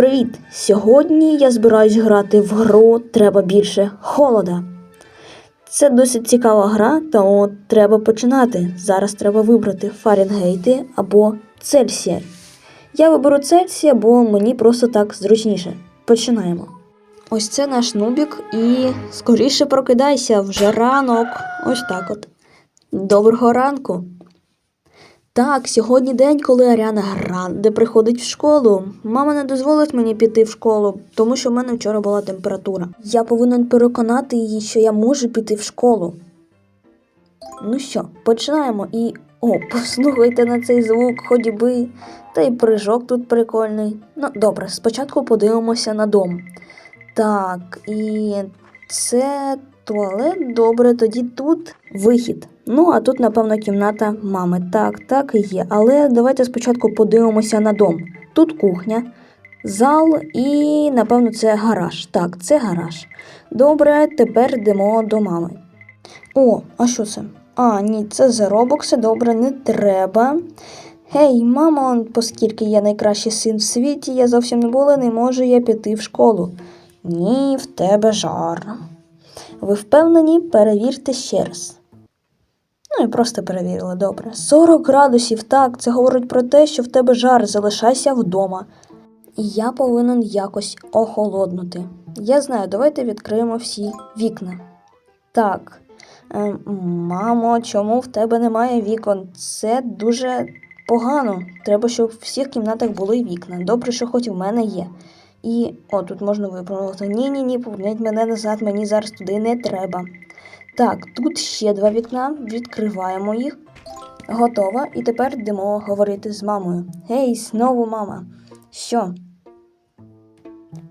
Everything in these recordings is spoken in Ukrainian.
Привіт! Сьогодні я збираюсь грати в гру Треба більше холода. Це досить цікава гра, тому треба починати. Зараз треба вибрати Фаренгейти або Цельсія. Я виберу Цельсія, бо мені просто так зручніше. Починаємо. Ось це наш нубік, і скоріше прокидайся вже ранок. Ось так от. Доброго ранку. Так, сьогодні день, коли Аріана Гранде приходить в школу. Мама не дозволить мені піти в школу, тому що в мене вчора була температура. Я повинен переконати її, що я можу піти в школу. Ну що, починаємо і. О, послухайте на цей звук ходьби, та й прыжок тут прикольний. Ну, добре, спочатку подивимося на дом. Так, і це туалет. Добре, тоді тут вихід. Ну, а тут, напевно, кімната мами. Так, так і є. Але давайте спочатку подивимося на дом. Тут кухня, зал і, напевно, це гараж. Так, це гараж. Добре, тепер йдемо до мами. О, а що це? А, ні, це за робокси, добре, не треба. Гей, мамо, оскільки я найкращий син в світі, я зовсім не була, не можу я піти в школу. Ні, в тебе жар. Ви впевнені? Перевірте ще раз. Ну і просто перевірила, добре. 40 градусів, так, це говорить про те, що в тебе жар, залишайся вдома. Я повинен якось охолоднути. Я знаю, давайте відкриємо всі вікна. Так. Ем, мамо, чому в тебе немає вікон? Це дуже погано. Треба, щоб в всіх кімнатах були вікна. Добре, що хоч в мене є. І о, тут можна виправити. Ні-ні ні, поверніть мене назад, мені зараз туди не треба. Так, тут ще два вікна, відкриваємо їх. Готова. І тепер йдемо говорити з мамою. Гей, знову мама. Що?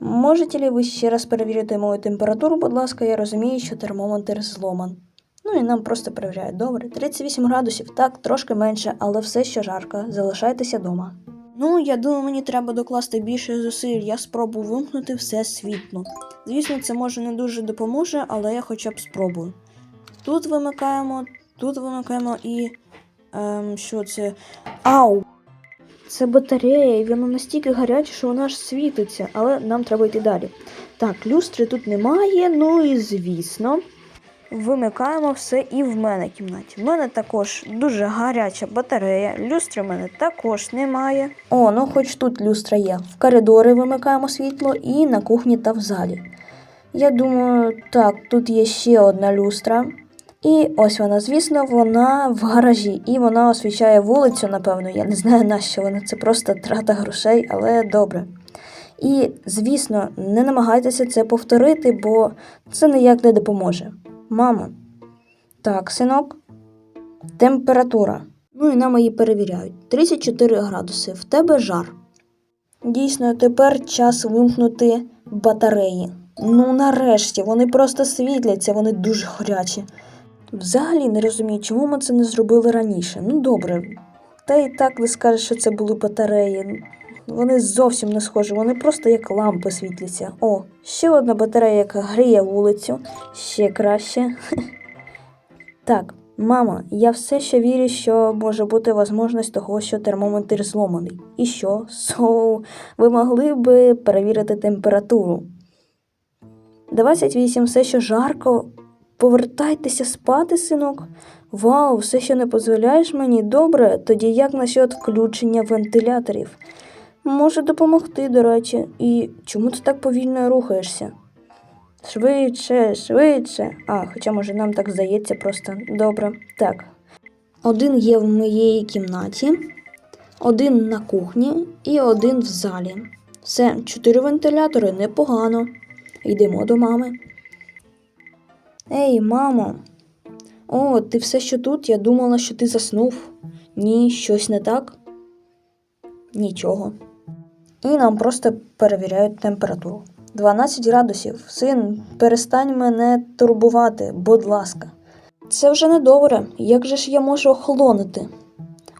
Можете ли ви ще раз перевірити мою температуру, будь ласка, я розумію, що термометр зломан. Ну і нам просто перевіряють. Добре, 38 градусів, так, трошки менше, але все ще жарко. Залишайтеся вдома. Ну, я думаю, мені треба докласти більше зусиль. Я спробую вимкнути все світло. Звісно, це може не дуже допоможе, але я хоча б спробую. Тут вимикаємо, тут вимикаємо і. Ем, що це? Ау! Це батарея, і вона настільки гаряча, що вона аж світиться, але нам треба йти далі. Так, люстри тут немає, ну і звісно. Вимикаємо все і в мене кімнаті. В мене також дуже гаряча батарея. Люстри в мене також немає. О, ну хоч тут люстра є. В коридори вимикаємо світло і на кухні та в залі. Я думаю, так, тут є ще одна люстра. І ось вона, звісно, вона в гаражі, і вона освічає вулицю, напевно. Я не знаю на що вона, це просто трата грошей, але добре. І, звісно, не намагайтеся це повторити, бо це ніяк не допоможе. Мамо. Так, синок. Температура. Ну і нам її перевіряють. 34 градуси. В тебе жар. Дійсно, тепер час вимкнути батареї. Ну, нарешті, вони просто світляться, вони дуже гарячі. Взагалі не розумію, чому ми це не зробили раніше. Ну, добре. Та і так ви скажете, що це були батареї. Вони зовсім не схожі, вони просто як лампи світляться. О, ще одна батарея, яка гріє вулицю. Ще краще. Так, мамо, я все ще вірю, що може бути можливість того, що термометр зломаний. І що? So, ви могли би перевірити температуру. 28, все ще жарко. Повертайтеся спати, синок. Вау, все ще не дозволяєш мені? Добре, тоді як насчет включення вентиляторів? Може допомогти, до речі. І чому ти так повільно рухаєшся? Швидше, швидше. А, хоча, може, нам так здається просто. Добре. Так. Один є в моїй кімнаті, один на кухні і один в залі. Все, чотири вентилятори непогано. Йдемо до мами. Ей, мамо. О, ти все ще тут? Я думала, що ти заснув. Ні, щось не так? Нічого. І нам просто перевіряють температуру. 12 градусів. Син, перестань мене турбувати, будь ласка. Це вже не добре. Як же ж я можу охолонути?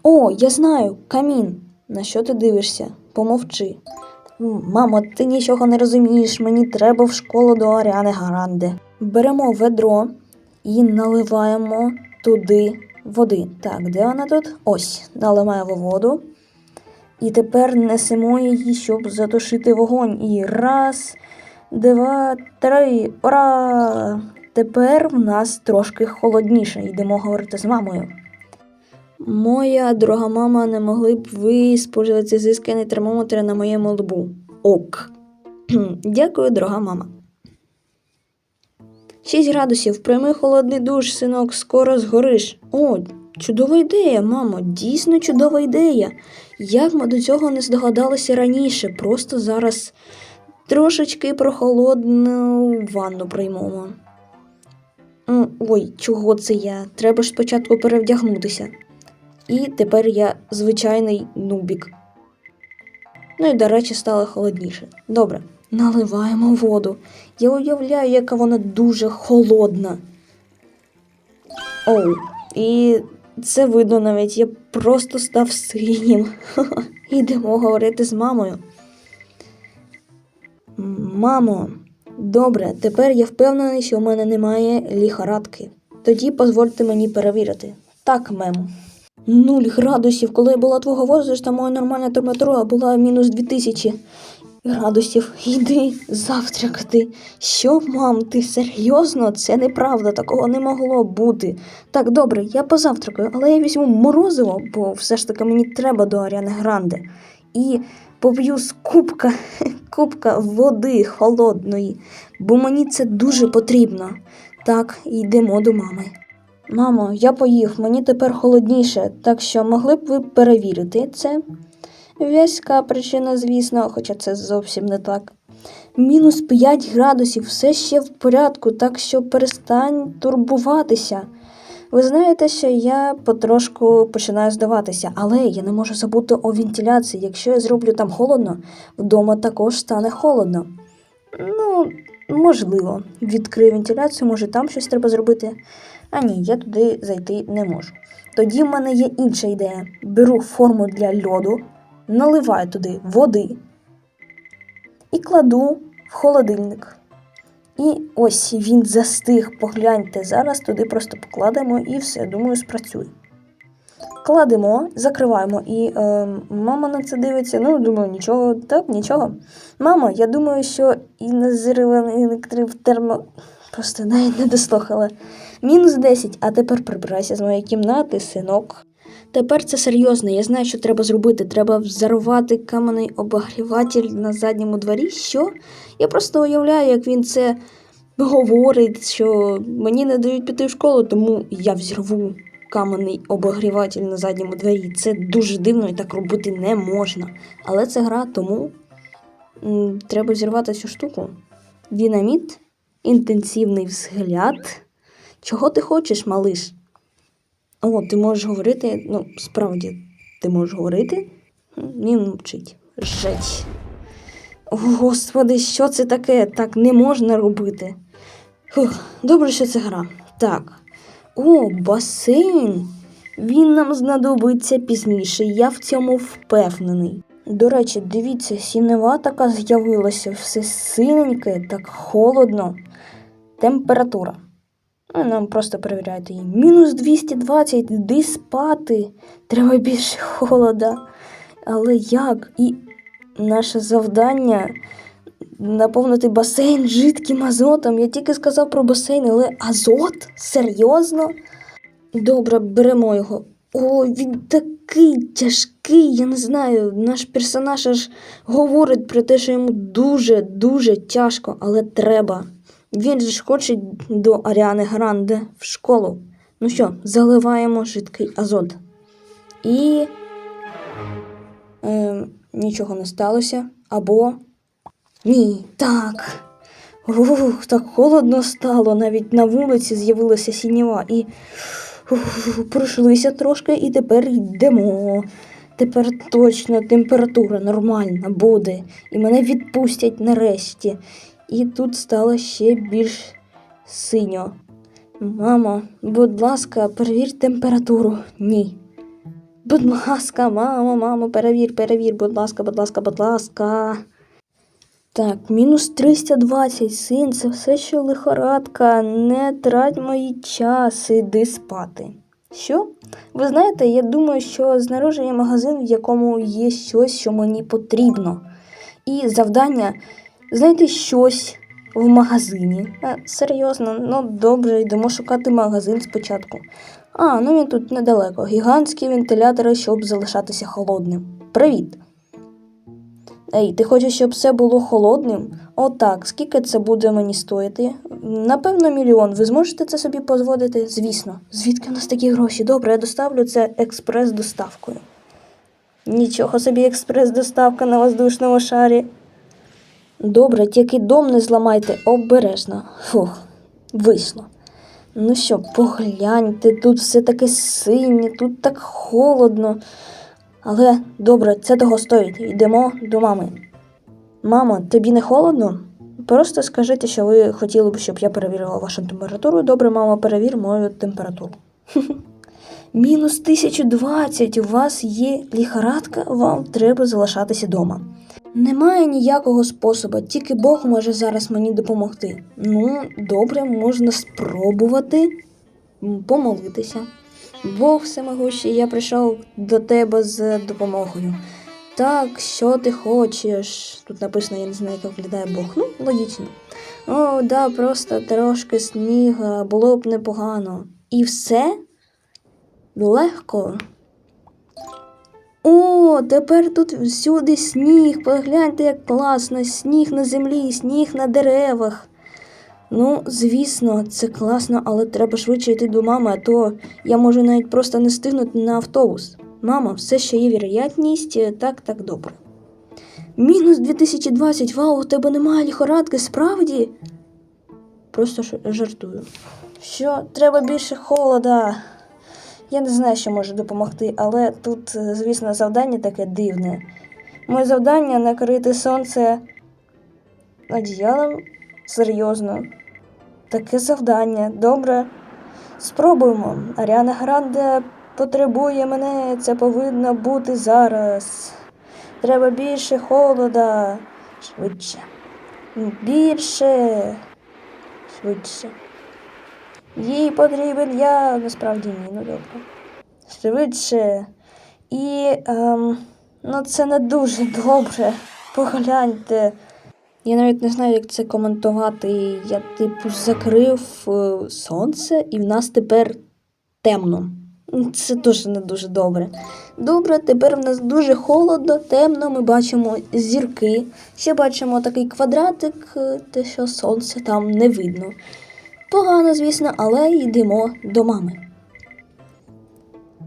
О, я знаю, камін. На що ти дивишся? Помовчи. Мамо, ти нічого не розумієш, мені треба в школу до Аріани Гаранди. Беремо ведро і наливаємо туди води. Так, де вона тут? Ось, наливаємо воду. І тепер несемо її, щоб затушити вогонь. І раз, два, три. Ура! Тепер в нас трошки холодніше. Йдемо говорити з мамою. Моя дорога мама, не могли б ви споживати зисканий термометр на моєму лбу. Ок. Дякую, дорога мама. 6 градусів, прийми холодний душ, синок, скоро згориш. О, чудова ідея, мамо, дійсно чудова ідея. Як ми до цього не здогадалися раніше, просто зараз трошечки прохолодну ванну приймемо. Ой, чого це я? Треба ж спочатку перевдягнутися. І тепер я звичайний нубік. Ну і, до речі, стало холодніше. Добре, наливаємо воду. Я уявляю, яка вона дуже холодна. Оу, і це видно навіть, я просто став синім. Йдемо говорити з мамою. Мамо, добре, тепер я впевнений, що в мене немає ліхорадки. Тоді дозвольте мені перевірити. Так, мем. Нуль градусів. Коли я була твого возраста, моя нормальна температура була мінус 2000 градусів. Йди завтракати. Що, мам, ти серйозно? Це неправда, такого не могло бути. Так, добре, я позавтракаю, але я візьму морозиво, бо все ж таки мені треба до Аріани Гранде. І поп'ю з кубка, кубка води холодної, бо мені це дуже потрібно. Так, йдемо до мами. Мамо, я поїв, мені тепер холодніше, так що могли б ви перевірити це? В'язка причина, звісно, хоча це зовсім не так. Мінус 5 градусів, все ще в порядку, так що перестань турбуватися. Ви знаєте, що я потрошку починаю здаватися, але я не можу забути о вентиляції. Якщо я зроблю там холодно, вдома також стане холодно. Ну, можливо, відкрию вентиляцію, може там щось треба зробити. А ні, я туди зайти не можу. Тоді в мене є інша ідея. Беру форму для льоду, наливаю туди води і кладу в холодильник. І ось він застиг, погляньте, зараз туди просто покладемо і все, думаю, спрацює. Кладемо, закриваємо, і е, мама на це дивиться. Ну, думаю, нічого, так, нічого. Мамо, я думаю, що інозирований електрив термо. Просто навіть не дослухала. Мінус 10, а тепер прибирайся з моєї кімнати, синок. Тепер це серйозно. Я знаю, що треба зробити. Треба взорвати кам'яний обогріватель на задньому дворі. Що? Я просто уявляю, як він це говорить, що мені не дають піти в школу, тому я взірву кам'яний обогріватель на задньому дворі. Це дуже дивно і так робити не можна. Але це гра, тому треба зірвати цю штуку. Динаміт, інтенсивний взгляд. Чого ти хочеш, малиш? О, ти можеш говорити, ну, справді, ти можеш говорити? Він мовчить. Жесть. О, Господи, що це таке? Так не можна робити. Фух, добре, що це гра. Так. О, басейн. Він нам знадобиться пізніше, я в цьому впевнений. До речі, дивіться, сінева така з'явилася, все синеньке, так холодно. Температура. Ну, нам просто перевіряйте її. Мінус 220, йди спати. Треба більше холода. Але як? І наше завдання наповнити басейн жидким азотом. Я тільки сказав про басейн, але азот? Серйозно? Добре, беремо його. О, він такий тяжкий, я не знаю. Наш персонаж аж говорить про те, що йому дуже-дуже тяжко, але треба. Він же ж хоче до Аріани Гранде в школу. Ну що, заливаємо жидкий азот. І е, нічого не сталося. Або. Ні, так. Ух, так холодно стало. Навіть на вулиці з'явилася сініва. І ух, пройшлися трошки, і тепер йдемо. Тепер точно температура нормальна буде. І мене відпустять нарешті. І тут стало ще більш синьо. Мамо, будь ласка, перевір температуру. Ні. Будь ласка, мамо, мамо, перевір, перевір, будь ласка, будь ласка, будь ласка. Так, мінус 320, син, це все ще лихорадка. Не трать мої час, іди спати. Що? Ви знаєте, я думаю, що знаружує магазин, в якому є щось, що мені потрібно. І завдання знайти щось в магазині. А, серйозно, ну добре, йдемо шукати магазин спочатку. А, ну він тут недалеко. Гігантські вентилятори, щоб залишатися холодним. Привіт. Ей, ти хочеш, щоб все було холодним? Отак, скільки це буде мені стоїти? Напевно, мільйон. Ви зможете це собі дозволити? Звісно. Звідки у нас такі гроші? Добре, я доставлю це експрес-доставкою. Нічого собі експрес-доставка на воздушному шарі. Добре, тільки дом не зламайте обережно. Фух, вийшло. Ну що, погляньте, тут все таке синє, тут так холодно. Але добре, це того стоїть. Йдемо до мами. Мамо, тобі не холодно? Просто скажіть, що ви хотіли б, щоб я перевірила вашу температуру. Добре, мама, перевір мою температуру. Мінус 1020. У вас є ліхорадка, вам треба залишатися вдома. Немає ніякого способу, тільки Бог може зараз мені допомогти. Ну, добре, можна спробувати помолитися. Бог всемогущий, я прийшов до тебе з допомогою. Так, що ти хочеш? Тут написано, я не знаю, як виглядає Бог. Ну, логічно. О, да, просто трошки сніга, було б непогано. І все? Легко. О, тепер тут всюди сніг. Погляньте, як класно. Сніг на землі, сніг на деревах. Ну, звісно, це класно, але треба швидше йти до мами, а то я можу навіть просто не стигнути на автобус. Мама, все ще є вірогятність, е, так, так добре. Мінус 2020, вау, у тебе немає ліхорадки, справді? Просто жартую. Що, треба більше холода. Я не знаю, що може допомогти, але тут, е, звісно, завдання таке дивне. Моє завдання накрити сонце одіялом серйозно. Таке завдання. Добре. Спробуємо. Аріана Гранде потребує мене. Це повинно бути зараз. Треба більше холода. Швидше. Більше. Швидше. Їй потрібен я. Насправді ні, ну добре. Швидше. І ем, ну це не дуже добре. Погляньте. Я навіть не знаю, як це коментувати. Я, типу, закрив е, сонце, і в нас тепер темно. Це теж не дуже добре. Добре, тепер в нас дуже холодно, темно. Ми бачимо зірки. Ще бачимо такий квадратик, е, те, що сонце там не видно. Погано, звісно, але йдемо до мами.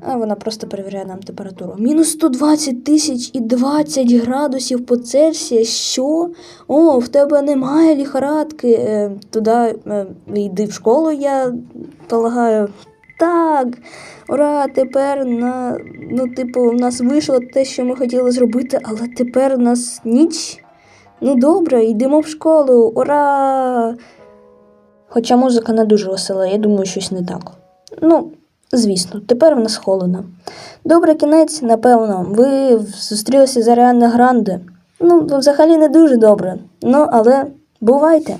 А вона просто перевіряє нам температуру. Мінус 120 тисяч і 20 градусів по Цельсія. Що? О, в тебе немає ліхорадки. Е, туди е, йди в школу, я полагаю. Так, ура, тепер на, ну, типу, в нас вийшло те, що ми хотіли зробити, але тепер у нас ніч. Ну добре, йдемо в школу, ура! Хоча музика не дуже весела, я думаю, щось не так. Ну, звісно, тепер в нас холодно. Добрий кінець, напевно, ви зустрілися з Аріана Гранде. Ну, взагалі не дуже добре. Ну, але бувайте.